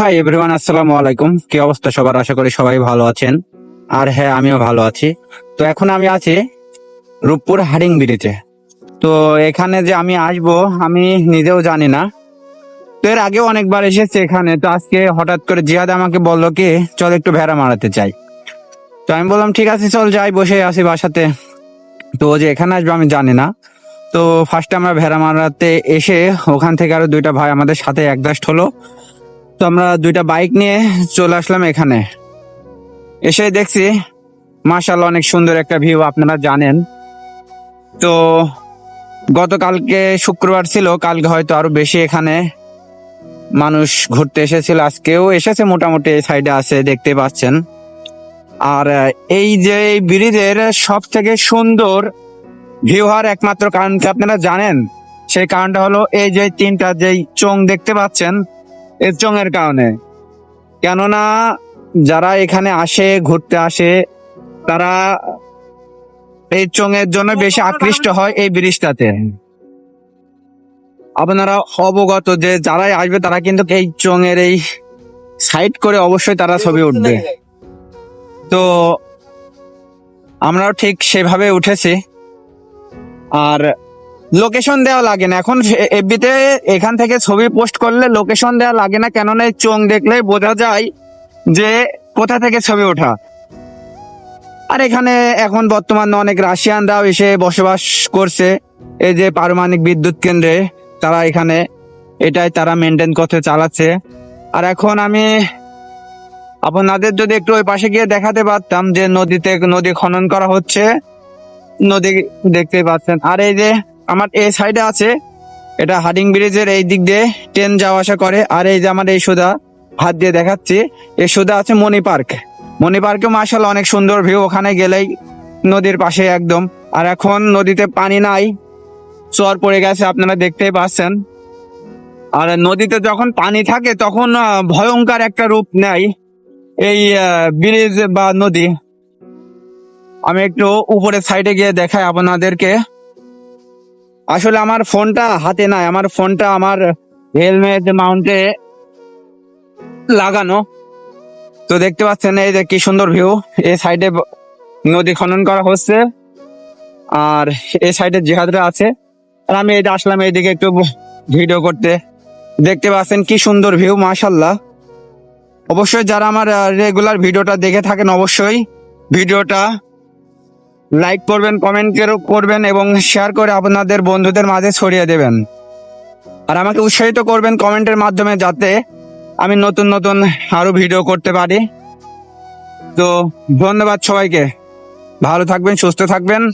Hi everyone আসসালামু আলাইকুম। কি অবস্থা সবার? আশা করি সবাই ভালো আছেন। আর হ্যাঁ আমিও ভালো আছি। তো এখন আমি আছি রূপপুর হারিং ব্রিজে তো এখানে যে আমি আসব, আমি নিজেও জানি না। তো এর আগেও অনেকবার এসেছে এখানে। তো আজকে হঠাৎ করে জিহাদ আমাকে বলল কি, চল একটু ভেড়া মারাতে চাই তো আমি বললাম, ঠিক আছে, চল যাই, বসে আসি বাসাতে। তো যে এখানে আসবে, আমি জানি না। তো ফার্স্টে আমরা ভেড়া মারাতে এসে ওখান থেকে আরও দুইটা ভাই আমাদের সাথে একদাস্ট হলো। তো আমরা দুইটা বাইক নিয়ে চলে আসলাম এখানে। এসে দেখছি মার্শাল অনেক সুন্দর একটা ভিউ আপনারা জানেন। তো গতকালকে শুক্রবার ছিল, কালকে হয়তো আরও বেশি এখানে মানুষ ঘুরতে এসেছিল। আজকেও এসেছে, মোটামুটি এই সাইডে আছে, দেখতে পাচ্ছেন। আর এই যে এই ব্রিজের সব থেকে সুন্দর ভিউ হওয়ার একমাত্র কারণ কি আপনারা জানেন? সেই কারণটা হলো এই যে তিনটা যেই চোং দেখতে পাচ্ছেন এই চোঙের কারণে। কেননা, যারা এখানে আসে, ঘুরতে আসে, তারা এই চোঙের জন্য বেশি আকৃষ্ট হয় এই ব্রিজটাতে। আপনারা অবগত যে যারাই আসবে, তারা কিন্তু এই চোঙের এই সাইড করে অবশ্যই তারা ছবি উঠবে। তো, আমরাও ঠিক সেভাবে উঠেছি। আর লোকেশন দেওয়া লাগে না। এখন এফবিতে এখান থেকে ছবি পোস্ট করলে লোকেশন দেওয়া লাগে না, কেননা এই চোং দেখলে বোঝা যায় যে কোথা থেকে ছবি ওঠা। আর এখানে এখন বর্তমানে অনেক রাশিয়ানরাও এসে বসবাস করছে। এই যে পারমাণবিক বিদ্যুৎ কেন্দ্রে তারা এখানে, এটাই তারা মেনটেন করতে চালাচ্ছে। আর এখন আমি আপনাদের যদি একটু ওই পাশে গিয়ে দেখাতে পারতাম যে নদীতে নদী খনন করা হচ্ছে, নদী দেখতে পাচ্ছেন। আর এই যে আমার এই সাইডে আছে। এটা হাডিং ব্রিজের এই দিক দিয়ে ট্রেন যাওয়া আসা করে। আর এই যে আমার এই সুদা হাত দিয়ে দেখাচ্ছি, এই সুদা আছে মণি পার্ক। মণি পার্কে মার্শাল অনেক সুন্দর ভিউ ওখানে গেলেই নদীর পাশে একদম। আর এখন নদীতে পানি নাই, চর পড়ে গেছে, আপনারা দেখতেই পাচ্ছেন। আর নদীতে যখন পানি থাকে, তখন ভয়ঙ্কর একটা রূপ নেয় এই ব্রিজ বা নদী। আমি একটু উপরের সাইডে গিয়ে দেখাই আপনাদেরকে। আসলে আমার ফোনটা হাতে নাই, আমার ফোনটা আমার হেলমেট মাউন্টে লাগানো। তো দেখতে পাচ্ছেন এই যে কি সুন্দর ভিউ এই সাইডে নদী খনন করা হচ্ছে আর এই সাইডে জিহাদরা আছে। আর আমি এই আসলাম এইদিকে একটু ভিডিও করতে। দেখতে পাচ্ছেন কি সুন্দর ভিউ মাশাল্লাহ অবশ্যই যারা আমার রেগুলার ভিডিওটা দেখে থাকেন অবশ্যই ভিডিওটা লাইক করবেন কমেন্ট করবেন এবং শেয়ার করে আপনাদের বন্ধুদের মাঝে ছড়িয়ে দেবেন। আর আমাকে উৎসাহিত করবেন কমেন্টের মাধ্যমে যাতে আমি নতুন নতুন আরও ভিডিও করতে পারি। তো ধন্যবাদ সবাইকে। ভালো থাকবেন, সুস্থ থাকবেন।